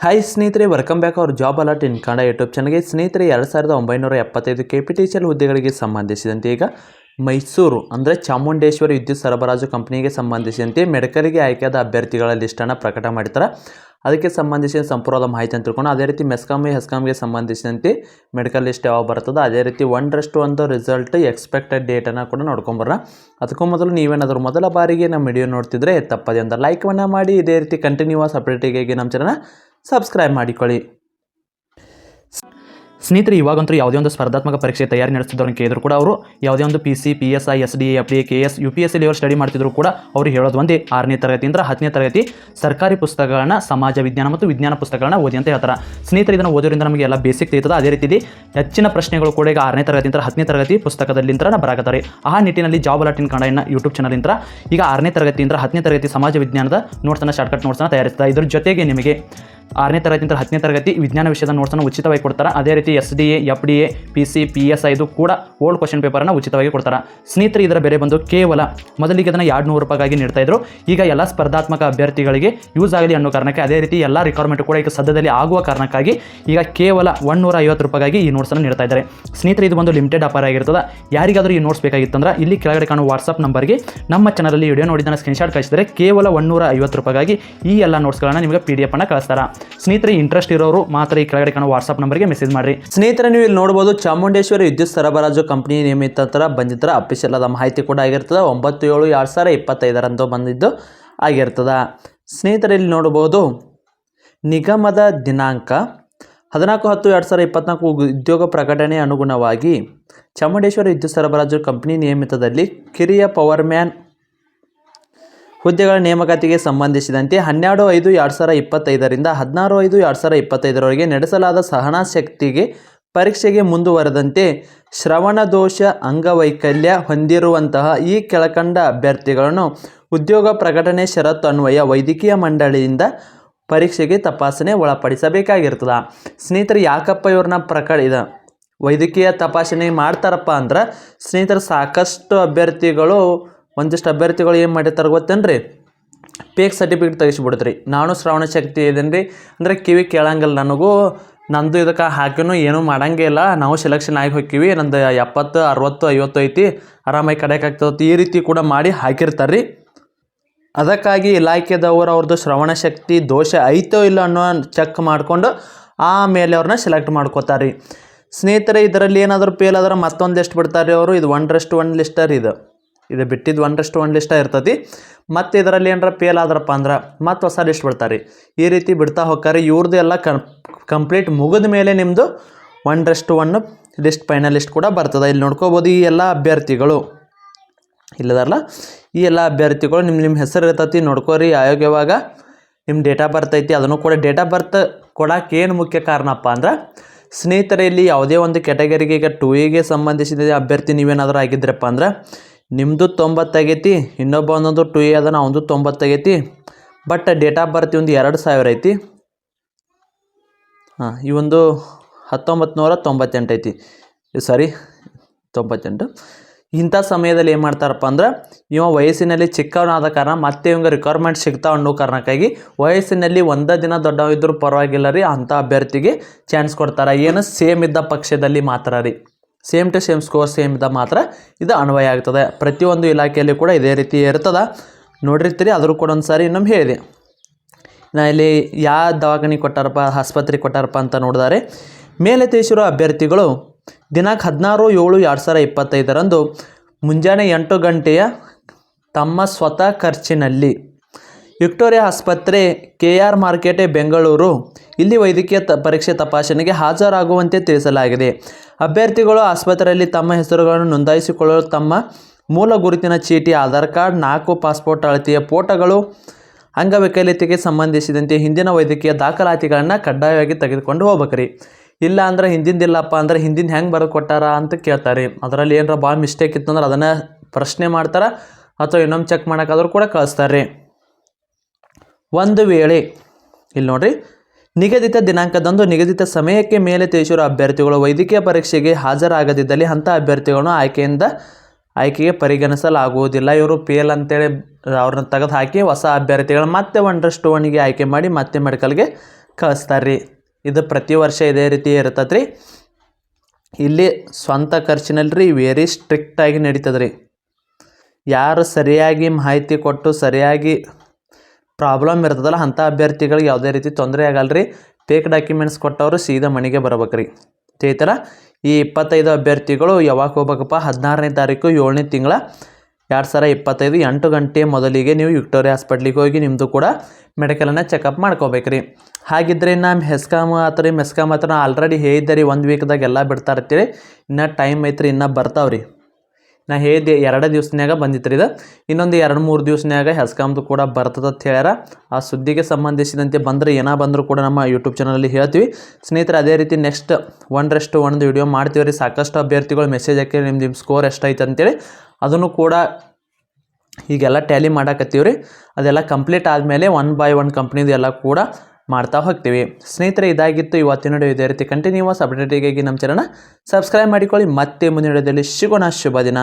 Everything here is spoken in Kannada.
ಹಾಯ್ ಸ್ನೇಹಿತರೆ welcome back our job alert in Kannada YouTube ಚಾನಲ್ಗೆ ಸ್ನೇಹಿತರೆ, ಎರಡು ಸಾವಿರದ ಒಂಬೈನೂರ ಎಪ್ಪತ್ತೈದು K P T C L ಹುದ್ದೆಗಳಿಗೆ ಸಂಬಂಧಿಸಿದಂತೆ ಈಗ ಮೈಸೂರು, ಅಂದರೆ ಚಾಮುಂಡೇಶ್ವರಿ ವಿದ್ಯುತ್ ಸರಬರಾಜು ಕಂಪನಿಗೆ ಸಂಬಂಧಿಸಿದಂತೆ ಮೆಡಿಕಲ್ಗೆ ಆಯ್ಕೆಯಾದ ಅಭ್ಯರ್ಥಿಗಳ ಲಿಸ್ಟನ್ನು ಪ್ರಕಟ ಮಾಡ್ತಾರೆ ಅದಕ್ಕೆ ಸಂಬಂಧಿಸಿದ ಸಂಪ್ರದಾದ ಮಾಹಿತಿ ಅಂತ ತಿಳ್ಕೊಂಡು ಅದೇ ರೀತಿ ಮೆಸ್ಕಾಮ್ ಹೆಸ್ಕಾಮ್ಗೆ ಸಂಬಂಧಿಸಿದಂತೆ ಮೆಡಿಕಲ್ ಲಿಸ್ಟ್ ಯಾವಾಗ ಬರ್ತದೆ ಅದೇ ರೀತಿ ಒಂದರಷ್ಟು ಒಂದು ರಿಸಲ್ಟ್ ಎಕ್ಸ್ಪೆಕ್ಟೆಡ್ ಡೇಟನ್ನು ಕೂಡ ನೋಡ್ಕೊಂಬರ ಅದಕ್ಕೂ ಮೊದಲು ನೀವೇನಾದರೂ ಮೊದಲ ಬಾರಿಗೆ ನಮ್ಮ ವಿಡಿಯೋ ನೋಡ್ತಿದ್ರೆ ತಪ್ಪದೆ ಅಂತ ಲೈಕನ್ನು ಮಾಡಿ, ಇದೇ ರೀತಿ ಕಂಟಿನ್ಯೂಸ್ ಅಪ್ಡೇಟಿಗಾಗಿ ನಮ್ಮ ಚಾನಲ್ನ ಸಬ್ಸ್ಕ್ರೈಬ್ ಮಾಡಿಕೊಳ್ಳಿ. ಸ್ನೇಹಿತರೆ, ಇವಾಗಂತೂ ಯಾವುದೇ ಒಂದು ಸ್ಪರ್ಧಾತ್ಮಕ ಪರೀಕ್ಷೆ ತಯಾರಿ ನಡೆಸ್ತಿದ್ದವ್ರನ್ನ ಕೇಳಿದ್ರು ಕೂಡ ಅವರು. ಯಾವುದೇ ಒಂದು P C P S I S D F D K S U P S C study ಮಾಡ್ತಿದ್ರು ಕೂಡ ಅವರು ಹೇಳೋದು ಒಂದೇ, ಆರನೇ ತರಗತಿಯಿಂದ ಹತ್ತನೇ ತರಗತಿ ಸರ್ಕಾರಿ ಪುಸ್ತಕಗಳನ್ನ ಸಮಾಜ ವಿಜ್ಞಾನ ಮತ್ತು ವಿಜ್ಞಾನ ಪುಸ್ತಕಗಳನ್ನ ಓದಿ ಅಂತ ಹೇಳ್ತಾರೆ. ಸ್ನೇಹಿತರೆ, ಇದನ್ನು ಓದೋದ್ರಿಂದ ನಮಗೆ ಎಲ್ಲ ಬೇಸಿಕ್ ತಿಳಿತದೆ. ಅದೇ ರೀತಿ ಹೆಚ್ಚಿನ ಪ್ರಶ್ನೆಗಳು ಕೂಡ ಈಗ ಆರನೇ ತರಗತಿಯಿಂದ ಹತ್ತನೇ ತರಗತಿ ಪುಸ್ತಕದಲ್ಲಿಂದ ಬರಾಕತ್ತಾರೆ ಆ ನಿಟ್ಟಿನಲ್ಲಿ ಜಾಬ್ ಲಾಟಿನ್ ಕನ್ನಡ ಯೂಟ್ಯೂಬ್ ಚಾನಲಿಂದ ಈಗ ಆರನೇ ತರಗತಿಯಿಂದ ಹತ್ತನೇ ತರಗತಿ ಸಮಾಜ ವಿಜ್ಞಾನದ ನೋಟ್ಸನ್ನು ಶಾರ್ಟ್ಕಟ್ ನೋಟ್ಸನ್ನು ತಯಾರಿಸ್ತಾರೆ ಇದ್ರ. ಜೊತೆಗೆ ನಿಮಗೆ ಆರನೇ ತರಗತಿಯಿಂದ ಹತ್ತನೇ ತರಗತಿ ವಿಜ್ಞಾನ ವಿಷಯದ ನೋಟ್ಸನ್ನು ಉಚಿತವಾಗಿ ಕೊಡ್ತಾರೆ. ಅದೇ ರೀತಿ S D A F D A P C P S ಐದು ಕೂಡ ಓಲ್ಡ್ ಕ್ವಶನ್ ಪೇಪರನ್ನು ಉಚಿತವಾಗಿ ಕೊಡ್ತಾರೆ. ಸ್ನೇಹಿತರೆ, ಇದರ ಬೆಲೆ ಬಂದು ಕೇವಲ ಮೊದಲಿಗೆ ಅದನ್ನು ಎರಡು ನೂರು ರೂಪಾಯಿಗಾಗಿ ನೀಡ್ತಾಯಿದ್ರು ಈಗ ಎಲ್ಲ ಸ್ಪರ್ಧಾತ್ಮಕ ಅಭ್ಯರ್ಥಿಗಳಿಗೆ ಯೂಸ್ ಆಗಲಿ ಅನ್ನೋ ಕಾರಣಕ್ಕೆ ಅದೇ ರೀತಿ ಎಲ್ಲ ರಿಕ್ವೈರ್ಮೆಂಟ್ ಕೂಡ ಈಗ ಸದ್ಯದಲ್ಲಿ ಆಗುವ ಕಾರಣಕ್ಕಾಗಿ ಈಗ ಕೇವಲ ಒನ್ನೂರ ಐವತ್ತು ರೂಪಾಯಿಗಾಗಿ ಈ ನೋಟ್ಸನ್ನು ನೀಡ್ತಾ ಇದ್ದಾರೆ. ಸ್ನೇಹಿತರೆ, ಇದು ಒಂದು ಲಿಮಿಟೆಡ್ ಆಫರ್ ಆಗಿರ್ತದೆ. ಯಾರಿಗಾದರೂ ಈ ನೋಟ್ಸ್ ಬೇಕಾಗಿತ್ತಂದ್ರೆ ಇಲ್ಲಿ ಕೆಳಗಡೆ ಕಾಣುವ ವಾಟ್ಸಪ್ ನಂಬರ್ಗೆ ನಮ್ಮ ಚಾನಲಲ್ಲಿ ವಿಡಿಯೋ ನೋಡಿದ ಸ್ಕ್ರೀನ್ಶಾಟ್ ಕಳಿಸಿದರೆ ಕೇವಲ ಒನ್ನೂರ ಐವತ್ತು ರೂಪಾಯಿಗಾಗಿ ಈ ಎಲ್ಲ ನೋಟ್ಸ್ಗಳನ್ನು ನಿಮಗೆ ಪಿ ಡಿ ಎಫ್ ಅನ್ನು ಕಳಿಸ್ತಾರೆ. ಸ್ನೇಹಿತರೆ ಇಂಟ್ರೆಸ್ಟ್ ಇರೋರು ಮಾತ್ರ ಈ ಕೆಳಗಡೆ ಕಾಣೋ ವಾಟ್ಸಪ್ ನಂಬರ್ಗೆ ಮೆಸೇಜ್ ಮಾಡಿ ಸ್ನೇಹಿತರೆ, ನೀವು ಇಲ್ಲಿ ನೋಡಬಹುದು ಚಾಮುಂಡೇಶ್ವರಿ ವಿದ್ಯುತ್ ಸರಬರಾಜು ಕಂಪನಿ ನಿಯಮಿತ ತರ ಬಂದಿದ್ರೆ ಅಫಿಷಿಯಲ್ ಆದ ಮಾಹಿತಿ ಕೂಡ ಆಗಿರ್ತದೆ. ಒಂಬತ್ತು ಏಳು ಎರಡು ಸಾವಿರ ಇಪ್ಪತ್ತೈದರಂದು ಬಂದಿದ್ದು ಆಗಿರ್ತದೆ. ಸ್ನೇಹಿತರೆ, ಇಲ್ಲಿ ನೋಡಬಹುದು ನಿಗಮದ ದಿನಾಂಕ ಹದಿನಾಲ್ಕು ಹತ್ತು ಎರಡು ಸಾವಿರ ಇಪ್ಪತ್ನಾಲ್ಕು ಉದ್ಯೋಗ ಪ್ರಕಟಣೆ ಅನುಗುಣವಾಗಿ ಚಾಮುಂಡೇಶ್ವರಿ ವಿದ್ಯುತ್ ಸರಬರಾಜು ಕಂಪನಿ ನಿಯಮಿತದಲ್ಲಿ ಕಿರಿಯ ಪವರ್ಮ್ಯಾನ್ ಹುದ್ದೆಗಳ ನೇಮಕಾತಿಗೆ ಸಂಬಂಧಿಸಿದಂತೆ ಹನ್ನೆರಡು ಐದು ಎರಡು ಸಾವಿರ ಇಪ್ಪತ್ತೈದರಿಂದ ಹದಿನಾರು ಐದು ಎರಡು ಸಾವಿರ ಇಪ್ಪತ್ತೈದರವರೆಗೆ ನಡೆಸಲಾದ ಸಹನಾ ಶಕ್ತಿಗೆ ಪರೀಕ್ಷೆಗೆ ಮುಂದುವರೆದಂತೆ ಶ್ರವಣದೋಷ ಅಂಗವೈಕಲ್ಯ ಹೊಂದಿರುವಂತಹ ಈ ಕೆಳಕಂಡ ಅಭ್ಯರ್ಥಿಗಳನ್ನು ಉದ್ಯೋಗ ಪ್ರಕಟಣೆ ಷರತ್ತು ಅನ್ವಯ ವೈದ್ಯಕೀಯ ಮಂಡಳಿಯಿಂದ ಪರೀಕ್ಷೆಗೆ ತಪಾಸಣೆ ಒಳಪಡಿಸಬೇಕಾಗಿರ್ತದೆ. ಸ್ನೇಹಿತರು, ಯಾಕಪ್ಪ ಇವ್ರನ್ನ ಪ್ರಕಟ ಇದು ವೈದ್ಯಕೀಯ ತಪಾಸಣೆ ಮಾಡ್ತಾರಪ್ಪ ಅಂದ್ರೆ ಸ್ನೇಹಿತರು, ಸಾಕಷ್ಟು ಅಭ್ಯರ್ಥಿಗಳು ಒಂದಿಷ್ಟು ಅಭ್ಯರ್ಥಿಗಳು ಏನು ಮಾಡಿರ್ತಾರೆ ಗೊತ್ತೇನ್ರಿ? ಪೇಕ್ ಸರ್ಟಿಫಿಕೇಟ್ ತೆಗಿಸ್ಬಿಡ್ತ್ರಿ. ನಾನು ಶ್ರವಣ ಶಕ್ತಿ ಇದೇನು ರೀ ಅಂದರೆ ಕಿವಿ ಕೇಳಂಗಿಲ್ಲ ನನಗೂ. ನಂದು ಇದಕ್ಕೆ ಹಾಕಿನೂ ಏನೂ ಮಾಡಂಗೇ ಇಲ್ಲ. ನಾವು ಸೆಲೆಕ್ಷನ್ ಆಗಿ ಹೋಗ್ತೀವಿ ನಂದು ಎಪ್ಪತ್ತು, ಅರವತ್ತು, ಐವತ್ತು ಐತಿ. ಆರಾಮಾಗಿ ಕಡೆಗೆ ಆಗ್ತದೆ ಈ ರೀತಿ ಕೂಡ ಮಾಡಿ ಹಾಕಿರ್ತಾರೆ ರೀ ಅದಕ್ಕಾಗಿ ಇಲಾಖೆದವರು ಅವ್ರದ್ದು ಶ್ರವಣ ಶಕ್ತಿ ದೋಷ ಐತೋ ಇಲ್ಲ ಅನ್ನೋ ಚೆಕ್ ಮಾಡಿಕೊಂಡು ಆಮೇಲೆ ಅವ್ರನ್ನ ಸೆಲೆಕ್ಟ್ ಮಾಡ್ಕೋತಾರೆ ರೀ ಸ್ನೇಹಿತರೆ, ಇದರಲ್ಲಿ ಏನಾದರೂ ಫೇಲ್ ಆದ್ರೆ ಮತ್ತೊಂದು ಎಷ್ಟು ಬಿಡ್ತಾರೆ ಅವರು. ಇದು ಒಂದರಷ್ಟು ಒನ್ ಲಿಸ್ಟರ್ ಇದು. ಇದು ಬಿಟ್ಟಿದ್ದು ಒಂದಷ್ಟು ಒಂದು ಲಿಸ್ಟ ಇರ್ತತಿ. ಮತ್ತು ಇದರಲ್ಲಿ ಏನಾರ ಫೇಲ್ ಆದ್ರಪ್ಪ ಅಂದ್ರೆ ಮತ್ತೆ ಹೊಸ ಲಿಸ್ಟ್ ಬಿಡ್ತಾರೆ. ಈ ರೀತಿ ಬಿಡ್ತಾ ಹೋಗ್ತಾರೆ ಇವ್ರದ್ದು ಎಲ್ಲ ಕಂಪ್ಲೀಟ್ ಮುಗಿದ ಮೇಲೆ ನಿಮ್ಮದು ಒಂದರಷ್ಟು ಒನ್ ಲಿಸ್ಟ್ ಫೈನಲಿಸ್ಟ್ ಕೂಡ ಬರ್ತದೆ. ಇಲ್ಲಿ ನೋಡ್ಕೋಬೋದು ಈ ಎಲ್ಲ ಅಭ್ಯರ್ಥಿಗಳು. ಇಲ್ಲದಾರಲ್ಲ ಈ ಎಲ್ಲ ಅಭ್ಯರ್ಥಿಗಳು ನಿಮ್ಮ ನಿಮ್ಮ ಹೆಸರು ಇರ್ತೈತಿ ನೋಡ್ಕೋರಿ ಆಯೋಗ್ಯವಾಗ ನಿಮ್ಮ ಡೇಟ್ ಆಫ್ ಬರ್ತ್ ಐತಿ, ಅದನ್ನು ಕೂಡ ಡೇಟ್ ಆಫ್ ಬರ್ತ್ ಕೊಡೋಕೆ ಏನು ಮುಖ್ಯ ಕಾರಣಪ್ಪ ಅಂದ್ರೆ ಸ್ನೇಹಿತರೆ, ಇಲ್ಲಿ ಯಾವುದೇ ಒಂದು ಕ್ಯಾಟಗರಿಗೆ ಈಗ ಟೂ ಎಗೆ ಸಂಬಂಧಿಸಿದ ಅಭ್ಯರ್ಥಿ ನೀವೇನಾದರೂ ಆಗಿದ್ರಪ್ಪ ಅಂದ್ರೆ ನಿಮ್ಮದು ತೊಂಬತ್ತಾಗೈತಿ ಇನ್ನೊಬ್ಬ ಒಂದೊಂದು ಟು ಎ ಅದನ ಅವನದು ತೊಂಬತ್ತಾಗೈತಿ ಬಟ್ ಡೇಟ್ ಆಫ್ ಬರ್ತ್ ಒಂದು ಎರಡು ಸಾವಿರ ಐತಿ. ಹಾಂ ಒಂದು ಹತ್ತೊಂಬತ್ತು ನೂರ ತೊಂಬತ್ತೆಂಟು ಐತಿ. ಸಾರಿ ತೊಂಬತ್ತೆಂಟು. ಇಂಥ ಸಮಯದಲ್ಲಿ ಏನು ಮಾಡ್ತಾರಪ್ಪ ಅಂದ್ರೆ, ಇವ ವಯಸ್ಸಿನಲ್ಲಿ ಚಿಕ್ಕವನಾದ ಕಾರಣ ಮತ್ತೆ ಇವಂಗೆ ರಿಕ್ವೈರ್ಮೆಂಟ್ ಸಿಗ್ತಾವೆ ಅನ್ನೋ ಕಾರಣಕ್ಕಾಗಿ ವಯಸ್ಸಿನಲ್ಲಿ ಒಂದೇ ದಿನ ದೊಡ್ಡವ ಇದ್ರೂ ಪರವಾಗಿಲ್ಲ ರೀ, ಅಂಥ ಅಭ್ಯರ್ಥಿಗೆ ಚಾನ್ಸ್ ಕೊಡ್ತಾರೆ. ಏನು ಸೇಮ್ ಇದ್ದ ಪಕ್ಷದಲ್ಲಿ ಮಾತ್ರ ರೀ. Same to same score same ಇದ್ದ ಮಾತ್ರ ಇದು ಅನ್ವಯ ಆಗ್ತದೆ. ಪ್ರತಿಯೊಂದು ಇಲಾಖೆಯಲ್ಲಿ ಕೂಡ ಇದೇ ರೀತಿ ಇರ್ತದೆ. ನೋಡಿರ್ತೀರಿ ಅದರೂ ಕೂಡ ಒಂದು ಸಾರಿ ಇನ್ನೊಮ್ಮೆ ಹೇಳಿದೆ. ನಾ ಇಲ್ಲಿ ಯಾವ ದವಾಖಾನೆ ಕೊಟ್ಟಾರಪ್ಪ, ಆಸ್ಪತ್ರೆ ಕೊಟ್ಟಾರಪ್ಪ ಅಂತ ನೋಡಿದರೆ. ಮೇಲೆ ಅಭ್ಯರ್ಥಿಗಳು ದಿನಾಂಕ ಹದಿನಾರು, ಏಳು, ಎರಡು ಸಾವಿರ ಇಪ್ಪತ್ತೈದರಂದು ಮುಂಜಾನೆ ಎಂಟು ಗಂಟೆಯ ತಮ್ಮ ಸ್ವತಃ ಖರ್ಚಿನಲ್ಲಿ ವಿಕ್ಟೋರಿಯಾ ಆಸ್ಪತ್ರೆ, ಕೆ ಆರ್ ಮಾರ್ಕೆಟೆ, ಬೆಂಗಳೂರು, ಇಲ್ಲಿ ವೈದ್ಯಕೀಯ ತ, ಪರೀಕ್ಷೆ ತಪಾಸಣೆಗೆ ಹಾಜರಾಗುವಂತೆ ತಿಳಿಸಲಾಗಿದೆ. ಅಭ್ಯರ್ಥಿಗಳು ಆಸ್ಪತ್ರೆಯಲ್ಲಿ ತಮ್ಮ ಹೆಸರುಗಳನ್ನು ನೋಂದಾಯಿಸಿಕೊಳ್ಳಲು ತಮ್ಮ ಮೂಲ ಗುರುತಿನ ಚೀಟಿ, ಆಧಾರ್ ಕಾರ್ಡ್, ನಾಲ್ಕು ಪಾಸ್ಪೋರ್ಟ್ ಅಳತೆಯ ಫೋಟೋಗಳು ಅಂಗವೈಕಲ್ಯತೆಗೆ ಸಂಬಂಧಿಸಿದಂತೆ ಹಿಂದಿನ ವೈದ್ಯಕೀಯ ದಾಖಲಾತಿಗಳನ್ನು ಕಡ್ಡಾಯವಾಗಿ ತೆಗೆದುಕೊಂಡು ಹೋಗ್ಬೇಕ್ರಿ. ಇಲ್ಲ ಅಂದ್ರೆ ಹಿಂದಿಂದಿಲ್ಲಪ್ಪ ಅಂದ್ರೆ ಹಿಂದಿನ ಹೆಂಗೆ ಬರೆದು ಕೊಟ್ಟಾರ ಅಂತ ಕೇಳ್ತಾರೆ. ಅದರಲ್ಲಿ ಏನಾರ ಭಾಳ ಮಿಸ್ಟೇಕ್ ಇತ್ತು ಅಂದ್ರೆ ಅದನ್ನು ಪ್ರಶ್ನೆ ಮಾಡ್ತಾರೆ ಅಥವಾ ಇನ್ನೊಮ್ಮೆ ಚೆಕ್ ಮಾಡೋಕ್ಕಾದ್ರೂ ಕೂಡ ಕಳಿಸ್ತಾರೆ. ಒಂದು ವೇಳೆ, ಇಲ್ಲಿ ನೋಡ್ರಿ ನಿಗದಿತ ದಿನಾಂಕದಂದು ನಿಗದಿತ ಸಮಯಕ್ಕೆ ಮೇಲೆ ತಿಳಿಸಿರುವ ಅಭ್ಯರ್ಥಿಗಳು ವೈದ್ಯಕೀಯ ಪರೀಕ್ಷೆಗೆ ಹಾಜರಾಗದಿದ್ದಲ್ಲಿ ಅಂಥ ಅಭ್ಯರ್ಥಿಗಳನ್ನು ಆಯ್ಕೆಯಿಂದ, ಆಯ್ಕೆಗೆ ಪರಿಗಣಿಸಲಾಗುವುದಿಲ್ಲ. ಇವರು ಪೇಲ್ ಅಂತೇಳಿ ಅವ್ರನ್ನ ತೆಗೆದು ಹಾಕಿ ಹೊಸ ಅಭ್ಯರ್ಥಿಗಳು ಮತ್ತೆ ಒಂದರಷ್ಟು ಒಣಿಗೆ ಆಯ್ಕೆ ಮಾಡಿ ಮತ್ತೆ ಮೆಡಿಕಲ್ಗೆ ಕಳಿಸ್ತಾರೆ ರೀ ಇದು ಪ್ರತಿ ವರ್ಷ ಇದೇ ರೀತಿ ಇರ್ತದೆ ರೀ ಇಲ್ಲಿ ಸ್ವಂತ ಖರ್ಚಿನಲ್ಲಿ ರೀ ವೆರಿ ಸ್ಟ್ರಿಕ್ಟಾಗಿ ನಡೀತದೆ ರೀ ಯಾರು ಸರಿಯಾಗಿ ಮಾಹಿತಿ ಕೊಟ್ಟು ಸರಿಯಾಗಿ ಪ್ರಾಬ್ಲಮ್ ಇರ್ತದಲ್ಲ, ಅಂಥ ಅಭ್ಯರ್ಥಿಗಳಿಗೆ ಯಾವುದೇ ರೀತಿ ತೊಂದರೆ ಆಗಲ್ಲ ರೀ ಫೇಕ್ ಡಾಕ್ಯುಮೆಂಟ್ಸ್ ಕೊಟ್ಟವರು ಸೀದಾ ಮನೆಗೆ ಬರ್ಬೇಕು ರೀ ಈ ಇಪ್ಪತ್ತೈದು ಅಭ್ಯರ್ಥಿಗಳು ಯಾವಾಗ ಹೋಗ್ಬೇಕಪ್ಪ? ಹದಿನಾರನೇ ತಾರೀಕು ಏಳನೇ ತಿಂಗಳ. ಎರಡು ಸಾವಿರ ಇಪ್ಪತ್ತೈದು ಎಂಟು ಗಂಟೆ ಮೊದಲಿಗೆ ನೀವು ವಿಕ್ಟೋರಿಯಾ ಹಾಸ್ಪಿಟ್ಲಿಗೆ ಹೋಗಿ ನಿಮ್ಮದು ಕೂಡ ಮೆಡಿಕಲನ್ನು ಚೆಕಪ್ ಮಾಡ್ಕೋಬೇಕ್ರಿ. ಹಾಗಿದ್ರೆ ನಮ್ಮ ಹೆಸ್ಕಾಮ್ ಆತ್ರಿ ರೀ ಮೆಸ್ಕಾಮ್ ಆತ್ರ ಆಲ್ರೆಡಿ ಹೇಳಿದ್ದೆ ರೀ, ಒಂದು ವೀಕ್ದಾಗೆಲ್ಲ ಬಿಡ್ತಾ ಇರ್ತೀರಿ. ಇನ್ನೂ ಟೈಮ್ ಐತ್ರಿ, ಇನ್ನೂ ಬರ್ತಾವ್ರಿ. ನಾ ಹೇಳಿದೆ ಎರಡು ದಿವ್ಸನ್ಯಾಗ ಬಂದಿತ್ತು ರೀ ಇದು. ಇನ್ನೊಂದು ಎರಡು ಮೂರು ದಿವ್ಸನ್ಯಾಗ ಹೆಸ್ಕಾಮ್ದು ಕೂಡ ಬರ್ತದೆ ಅಂತ ಹೇಳ್ಯಾರ. ಆ ಸುದ್ದಿಗೆ ಸಂಬಂಧಿಸಿದಂತೆ ಬಂದರೆ ಏನೋ ಬಂದರೂ ಕೂಡ ನಮ್ಮ ಯೂಟ್ಯೂಬ್ ಚಾನಲಲ್ಲಿ ಹೇಳ್ತೀವಿ. ಸ್ನೇಹಿತರೆ, ಅದೇ ರೀತಿ ನೆಕ್ಸ್ಟ್ ಒಂದರಷ್ಟು ಒಂದು ವಿಡಿಯೋ ಮಾಡ್ತೀವಿ ರೀ. ಸಾಕಷ್ಟು ಅಭ್ಯರ್ಥಿಗಳು ಮೆಸೇಜ್ ಹಾಕಿ ನಿಮ್ಮ ನಿಮ್ಮ ಸ್ಕೋರ್ ಎಷ್ಟಾಯ್ತು ಅಂತೇಳಿ. ಅದನ್ನು ಕೂಡ ಈಗೆಲ್ಲ ಟ್ಯಾಲಿ ಮಾಡಾಕತ್ತೀವಿ ರೀ ಅದೆಲ್ಲ ಕಂಪ್ಲೀಟ್ ಆದಮೇಲೆ ಒನ್ ಬೈ ಒನ್ ಕಂಪ್ನಿದು ಎಲ್ಲ ಕೂಡ ಮಾಡ್ತಾ ಹೋಗ್ತೀವಿ. ಸ್ನೇಹಿತರೆ, ಇದಾಗಿತ್ತು. ಇವತ್ತಿನ ಇದೇ ರೀತಿ ಕಂಟಿನ್ಯೂಸ್ ಅಪ್ಡೇಟಿಗಾಗಿ ನಮ್ಮ ಚಾನಲ್ನ ಸಬ್ಸ್ಕ್ರೈಬ್ ಮಾಡಿಕೊಳ್ಳಿ. ಮತ್ತೆ ಮುಂದಿನ ವಿಡಿಯೋದಲ್ಲಿ ಶುಭ ದಿನ.